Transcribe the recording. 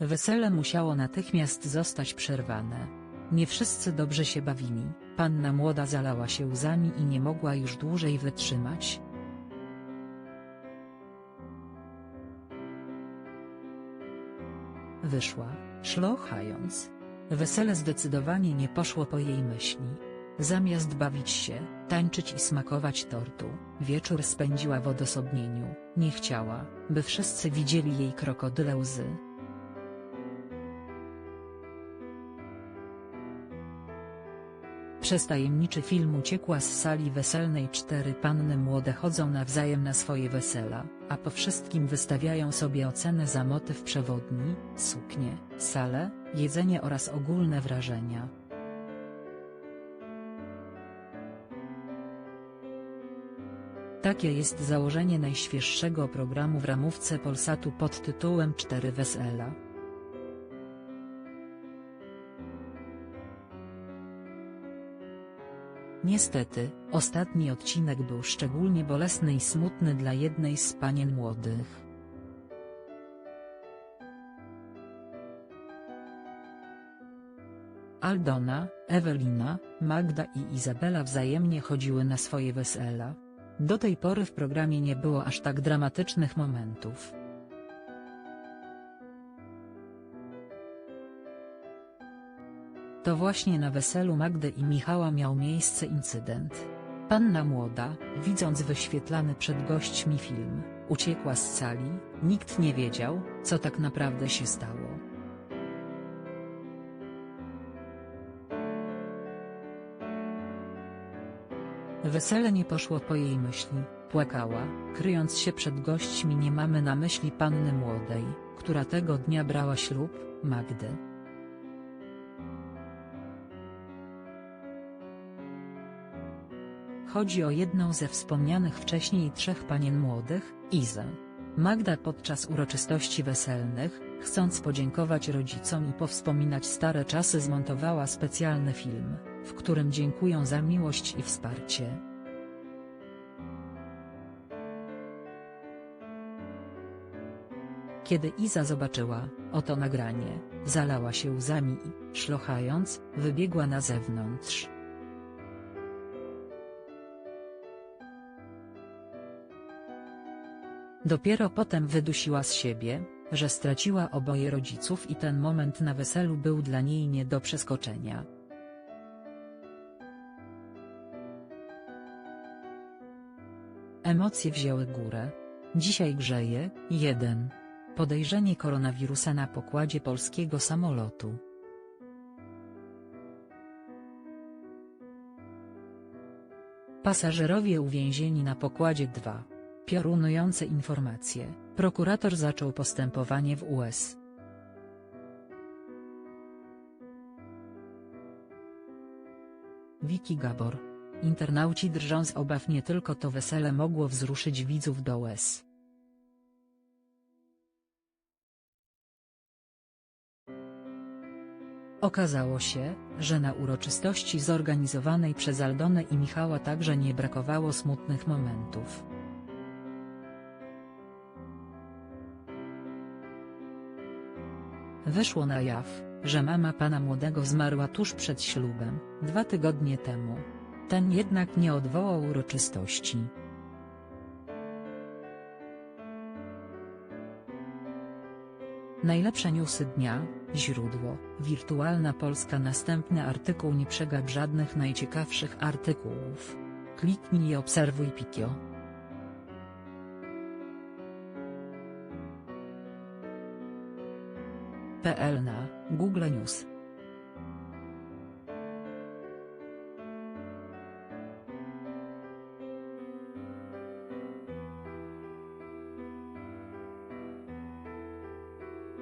Wesele musiało natychmiast zostać przerwane. Nie wszyscy dobrze się bawili, panna młoda zalała się łzami i nie mogła już dłużej wytrzymać. Wyszła, szlochając. Wesele zdecydowanie nie poszło po jej myśli. Zamiast bawić się, tańczyć i smakować tortu, wieczór spędziła w odosobnieniu, nie chciała, by wszyscy widzieli jej krokodyle łzy. Przez tajemniczy film uciekła z sali weselnej cztery panny młode chodzą nawzajem na swoje wesela, a po wszystkim wystawiają sobie ocenę za motyw przewodni, suknie, salę, jedzenie oraz ogólne wrażenia. Takie jest założenie najświeższego programu w ramówce Polsatu pod tytułem Cztery Wesela. Niestety, ostatni odcinek był szczególnie bolesny i smutny dla jednej z panien młodych. Aldona, Ewelina, Magda i Izabela wzajemnie chodziły na swoje wesela. Do tej pory w programie nie było aż tak dramatycznych momentów. To właśnie na weselu Magdy i Michała miał miejsce incydent. Panna młoda, widząc wyświetlany przed gośćmi film, uciekła z sali, nikt nie wiedział, co tak naprawdę się stało. Wesele nie poszło po jej myśli, płakała, kryjąc się przed gośćmi nie mamy na myśli panny młodej, która tego dnia brała ślub, Magdy. Chodzi o jedną ze wspomnianych wcześniej trzech panien młodych, Izę. Magda podczas uroczystości weselnych, chcąc podziękować rodzicom i powspominać stare czasy zmontowała specjalny film, w którym dziękują za miłość i wsparcie. Kiedy Iza zobaczyła, oto nagranie, zalała się łzami i, szlochając, wybiegła na zewnątrz. Dopiero potem wydusiła z siebie, że straciła oboje rodziców i ten moment na weselu był dla niej nie do przeskoczenia. Emocje wzięły górę. Dzisiaj grzeje, 1. Podejrzenie koronawirusa na pokładzie polskiego samolotu. Pasażerowie uwięzieni na pokładzie 2. Piorunujące informacje, prokurator zaczął postępowanie w US. Wiki Gabor. Internauci drżą z obaw nie tylko to wesele mogło wzruszyć widzów do łez. Okazało się, że na uroczystości zorganizowanej przez Aldonę i Michała także nie brakowało smutnych momentów. Wyszło na jaw, że mama pana młodego zmarła tuż przed ślubem, dwa tygodnie temu. Ten jednak nie odwołał uroczystości. Najlepsze newsy dnia, źródło, Wirtualna Polska Następny artykuł Nie przegap żadnych najciekawszych artykułów. Kliknij i obserwuj Pikio. PL na Google News